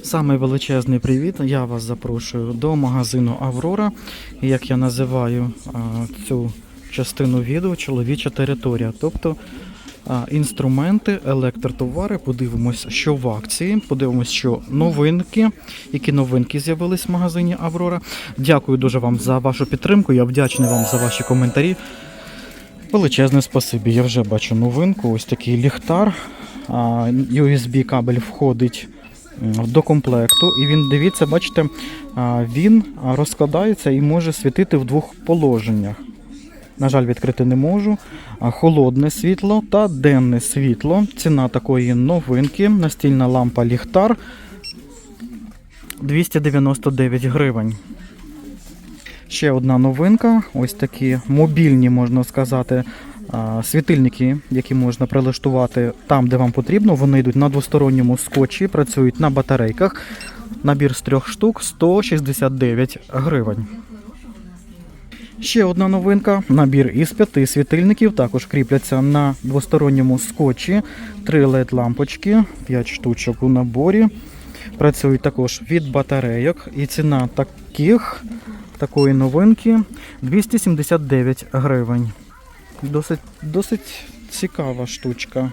Самий величезний привіт. Я вас запрошую до магазину Аврора. Як я називаю цю частину відео чоловіча територія. Тобто інструменти, електротовари. Подивимось, що в акції, подивимось, що новинки, які новинки з'явились в магазині Аврора. Дякую дуже вам за вашу підтримку. Я вдячний вам за ваші коментарі. Величезне спасибі. Я вже бачу новинку. Ось такий ліхтар. USB кабель входить до комплекту. І він, дивіться, бачите, він розкладається і може світити в двох положеннях. На жаль, відкрити не можу. Холодне світло та денне світло. Ціна такої новинки. Настільна лампа ліхтар 299 гривень. Ще одна новинка. Ось такі мобільні, можна сказати, світильники, які можна прилаштувати там, де вам потрібно. Вони йдуть на двосторонньому скотчі, працюють на батарейках. Набір з трьох штук 169 гривень. Ще одна новинка. Набір із п'яти світильників також кріпляться на двосторонньому скотчі. Три LED лампочки, 5 штучок у наборі. Працюють також від батарейок. І ціна таких, такої новинки 279 гривень. Досить, досить цікава штучка.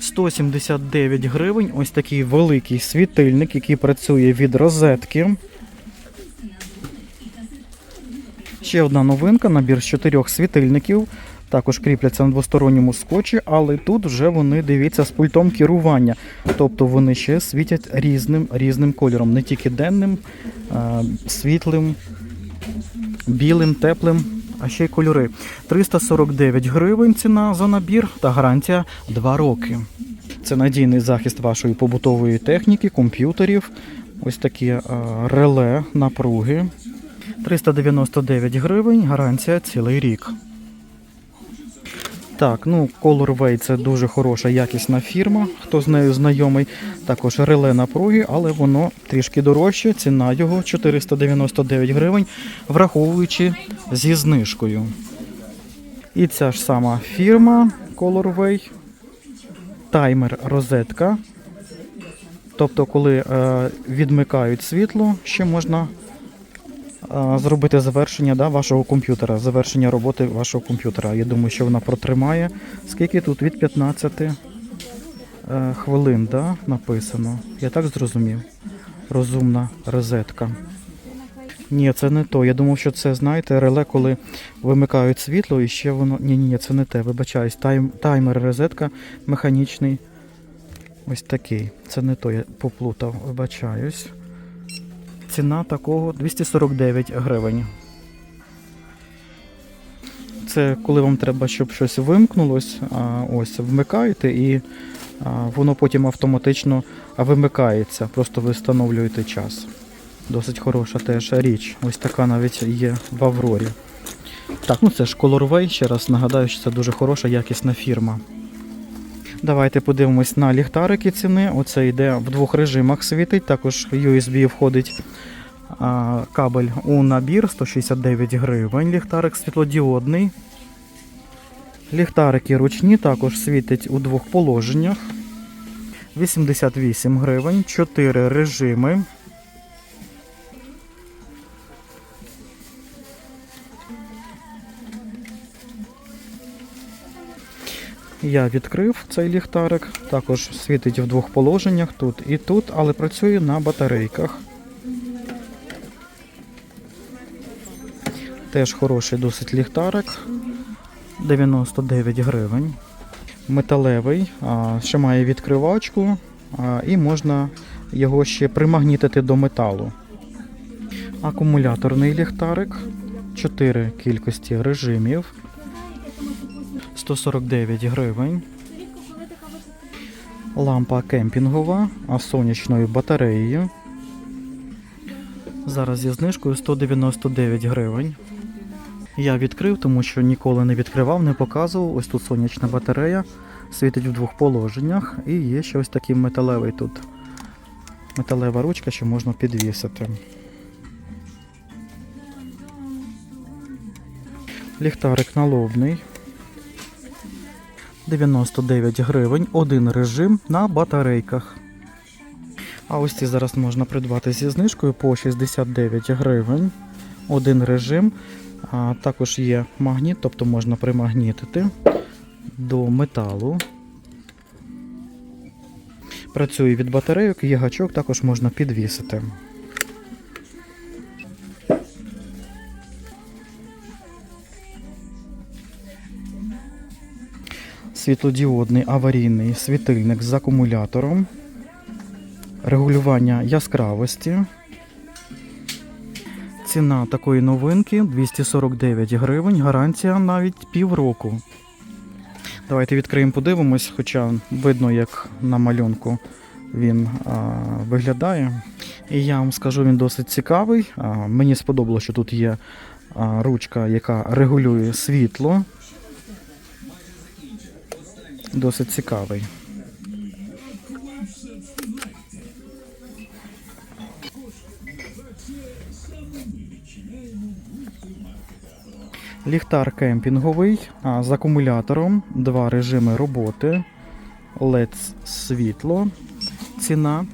179 гривень. Ось такий великий світильник, який працює від розетки. Ще одна новинка, набір з чотирьох світильників. Також кріпляться на двосторонньому скотчі, але тут вже вони дивіться з пультом керування. Тобто вони ще світять різним різним кольором, не тільки денним, а, світлим, білим, теплим, а ще й кольори. 349 гривень ціна за набір та гарантія 2 роки. Це надійний захист вашої побутової техніки, комп'ютерів. Ось такі а, реле напруги. 399 гривень, гарантія цілий рік. Так, ну Colorway це дуже хороша якісна фірма, хто з нею знайомий. Також реле напруги, але воно трішки дорожче. Ціна його 499 гривень, враховуючи зі знижкою. І ця ж сама фірма Colorway. Таймер розетка. Тобто, коли е, відмикають світло, ще можна зробити завершення да, вашого комп'ютера, завершення роботи вашого комп'ютера. Я думаю, що вона протримає. Скільки тут від 15 е, хвилин да, написано. Я так зрозумів. Розумна розетка. Ні, це не то. Я думав, що це, знаєте, реле, коли вимикають світло, і ще воно. Ні, ні, це не те. Вибачаюсь. Тайм... Таймер розетка механічний. Ось такий. Це не то, я поплутав, вибачаюсь. Ціна такого 249 гривень. Це коли вам треба, щоб щось вимкнулось, ось вмикаєте і воно потім автоматично вимикається. Просто ви встановлюєте час. Досить хороша теж річ. Ось така навіть є в Аврорі. Так, ну це ж Colorway, ще раз нагадаю, що це дуже хороша якісна фірма. Давайте подивимось на ліхтарики ціни. Оце йде в двох режимах світить. Також USB входить кабель у набір 169 гривень. Ліхтарик світлодіодний. Ліхтарики ручні також світять у двох положеннях. 88 гривень, 4 режими. Я відкрив цей ліхтарик, також світить в двох положеннях тут і тут, але працює на батарейках. Теж хороший досить ліхтарик. 99 гривень. Металевий, ще має відкривачку, і можна його ще примагнітити до металу. Акумуляторний ліхтарик. 4 кількості режимів. 149 гривень. Лампа кемпінгова, а сонячною батареєю. Зараз зі знижкою 199 гривень. Я відкрив, тому що ніколи не відкривав, не показував. Ось тут сонячна батарея. Світить в двох положеннях. І є ще ось такий металевий тут. Металева ручка, що можна підвісити. Ліхтарик налобний. 99 гривень, один режим на батарейках. А ось ці зараз можна придбати зі знижкою по 69 гривень. Один режим. А також є магніт, тобто можна примагнітити до металу. Працює від батарейок, є гачок, також можна підвісити. Світлодіодний аварійний світильник з акумулятором, регулювання яскравості. Ціна такої новинки 249 гривень, гарантія навіть півроку. Давайте відкриємо, подивимось, хоча видно, як на малюнку він а, виглядає. І я вам скажу, він досить цікавий. А, мені сподобалося, що тут є а, ручка, яка регулює світло. Досить цікавий. Ліхтар кемпінговий а, з акумулятором, два режими роботи, LED світло. Ціна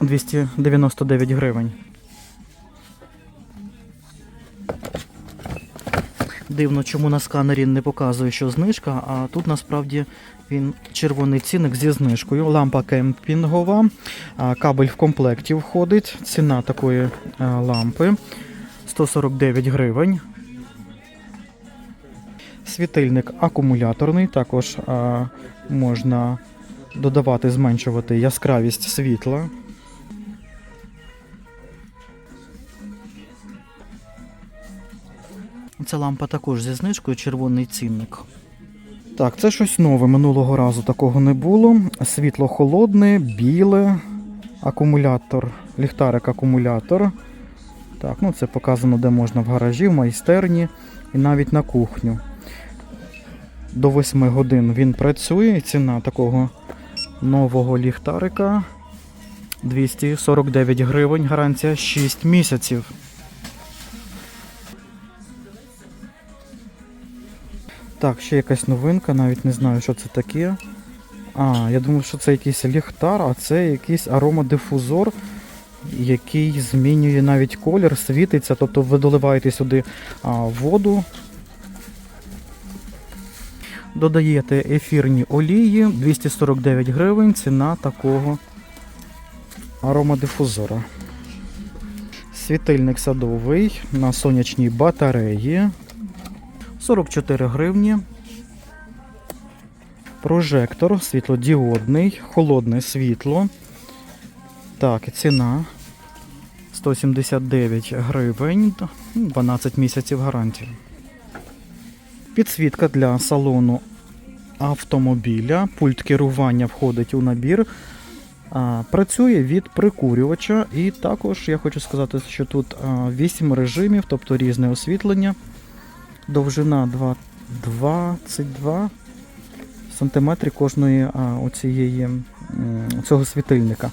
299 гривень. Дивно, чому на сканері не показує, що знижка, а тут насправді він червоний цінник зі знижкою. Лампа кемпінгова, кабель в комплекті входить. Ціна такої лампи 149 гривень. Світильник акумуляторний, також можна додавати, зменшувати яскравість світла. Ця лампа також зі знижкою червоний цінник. Так, це щось нове. Минулого разу такого не було. Світло холодне, біле, акумулятор, ліхтарик акумулятор. Так, ну це показано, де можна в гаражі, в майстерні і навіть на кухню. До 8 годин він працює. Ціна такого нового ліхтарика 249 гривень, гарантія 6 місяців. Так, ще якась новинка, навіть не знаю, що це таке. А, я думав, що це якийсь ліхтар, а це якийсь аромадифузор, який змінює навіть колір, світиться. Тобто ви доливаєте сюди а, воду, додаєте ефірні олії, 249 гривень, ціна такого аромадифузора. Світильник садовий на сонячній батареї. 44 гривні. Прожектор світлодіодний, холодне світло. Так, і ціна 179 гривень, 12 місяців гарантії. Підсвітка для салону автомобіля. Пульт керування входить у набір. Працює від прикурювача. І також я хочу сказати, що тут 8 режимів, тобто різне освітлення. Довжина 2, 22 сантиметри кожної а, оцієї, цього світильника.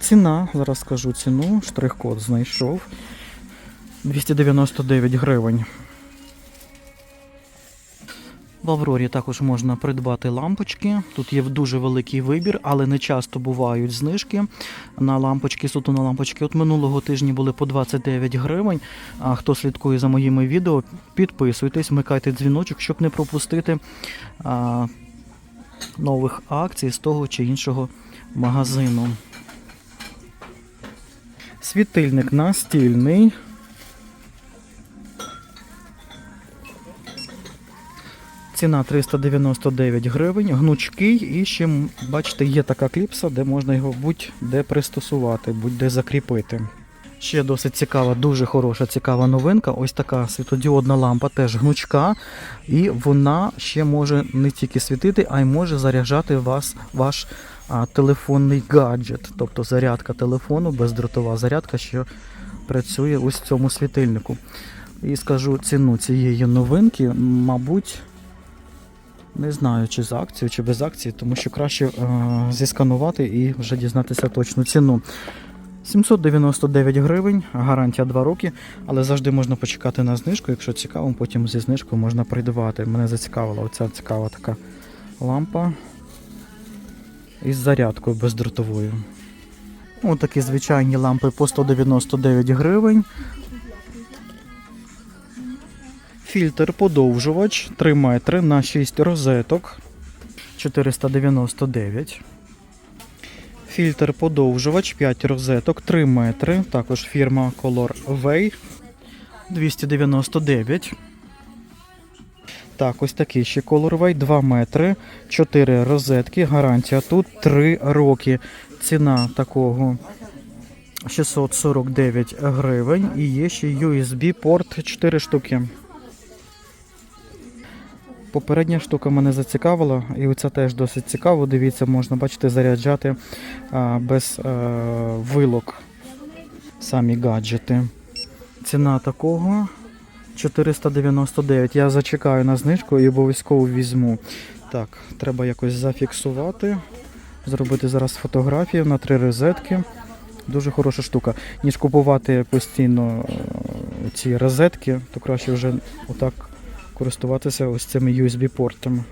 Ціна, зараз скажу ціну, штрих-код знайшов. 299 гривень. В Аврорі також можна придбати лампочки. Тут є дуже великий вибір, але не часто бувають знижки на лампочки, суто на лампочки. От минулого тижня були по 29 гривень. А хто слідкує за моїми відео, підписуйтесь, вмикайте дзвіночок, щоб не пропустити а, нових акцій з того чи іншого магазину. Світильник настільний. Ціна 399 гривень, гнучкий і ще, бачите, є така кліпса, де можна його будь-де пристосувати, будь-де закріпити. Ще досить цікава, дуже хороша, цікава новинка. Ось така світлодіодна лампа, теж гнучка, і вона ще може не тільки світити, а й може заряджати вас ваш а, телефонний гаджет, тобто зарядка телефону, бездротова зарядка, що працює ось в цьому світильнику. І скажу ціну цієї новинки, мабуть. Не знаю, чи з акцією, чи без акції, тому що краще е, зісканувати і вже дізнатися точну ціну. 799 гривень, гарантія 2 роки, але завжди можна почекати на знижку. Якщо цікаво, потім зі знижкою можна придбати. Мене зацікавила оця цікава така лампа із зарядкою бездротовою. Ось такі звичайні лампи по 199 гривень. Фільтр подовжувач 3 метри на 6 розеток 499. Фільтр подовжувач 5 розеток 3 метри. Також фірма Color Way 299. Так, ось такий ще Colorway 2 метри, 4 розетки, гарантія тут 3 роки. Ціна такого 649 гривень і є ще USB порт 4 штуки. Попередня штука мене зацікавила, і оця теж досить цікаво. Дивіться, можна бачите, заряджати без а, вилок самі гаджети. Ціна такого 499. Я зачекаю на знижку і обов'язково візьму. Так, треба якось зафіксувати. Зробити зараз фотографію на три розетки. Дуже хороша штука. Ніж купувати постійно е, ці розетки, то краще вже отак користуватися ось цими USB-портами.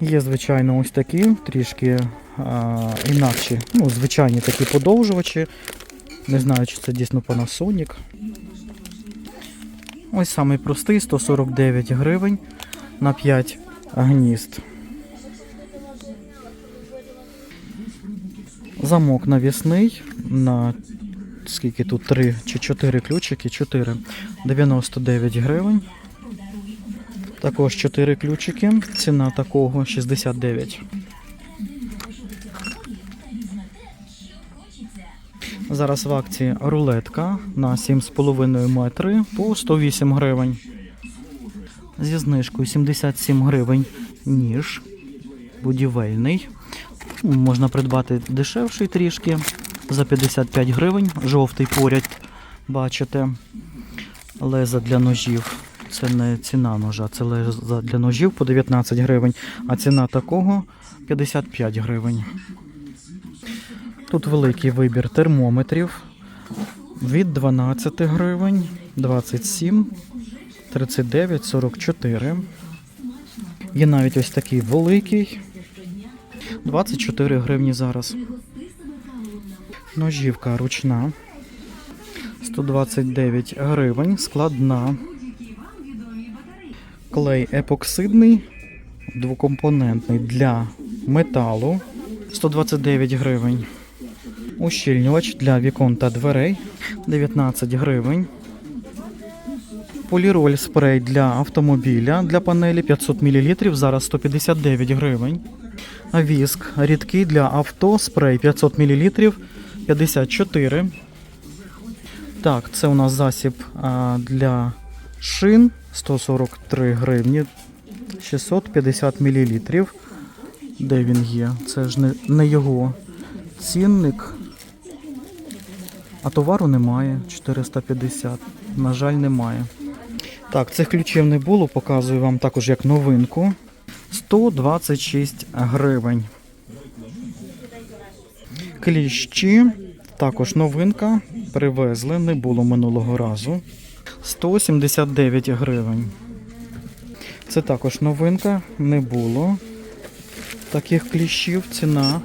Є, звичайно, ось такі, трішки а, інакші. Ну, звичайні такі подовжувачі. Не знаю, чи це дійсно Panasonic. Ось самий простий 149 гривень на 5 гнізд. Замок навісний на скільки тут 3 чи 4 ключики, 4 99 гривень. Також 4 ключики. Ціна такого 69. Зараз в акції рулетка на 7,5 метри по 108 гривень. Зі знижкою 77 гривень ніж будівельний. Можна придбати дешевший трішки за 55 гривень. Жовтий поряд, бачите. Леза для ножів. Це не ціна ножа, це для ножів по 19 гривень, а ціна такого 55 гривень. Тут великий вибір термометрів від 12 гривень, 27, 39, 44. Є навіть ось такий великий. 24 гривні зараз. Ножівка ручна. 129 гривень, складна. Клей епоксидний, двокомпонентний для металу. 129 гривень. Ущільнювач для вікон та дверей 19 гривень. Поліроль спрей для автомобіля для панелі 500 мл, зараз 159 гривень. Віск рідкий для авто, спрей 500 мл 54. Так, це у нас засіб для шин 143 гривні 650 мл. Де він є? Це ж не, не його цінник. А товару немає 450. На жаль, немає. Так, цих ключів не було, показую вам також як новинку. 126 гривень. Кліщі, також новинка. Привезли, не було минулого разу. 179 гривень. Це також новинка, не було. Таких кліщів ціна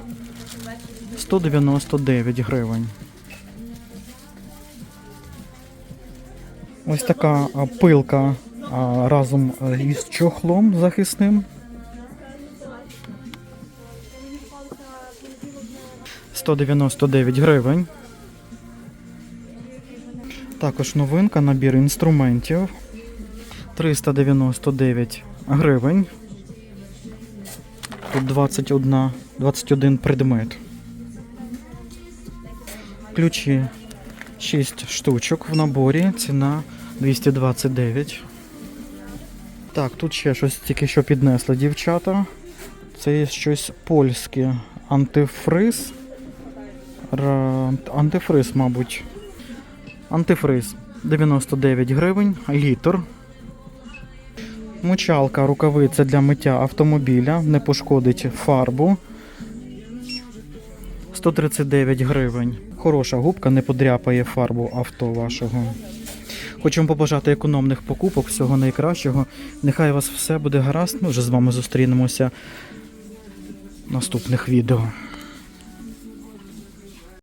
199 гривень. Ось така пилка разом із чохлом захисним. 199 гривень. Також новинка, набір інструментів. 399 гривень. Тут 21, 21 предмет. Ключі 6 штучок в наборі, ціна 229. Так, тут ще щось тільки що піднесли дівчата. Це є щось польське. Антифриз. Антифриз, мабуть. Антифриз 99 гривень, літр. Мочалка, рукавиця для миття автомобіля, не пошкодить фарбу. 139 гривень. Хороша губка не подряпає фарбу авто вашого. Хочу вам побажати економних покупок, всього найкращого. Нехай у вас все буде гаразд. Ми вже з вами зустрінемося в наступних відео.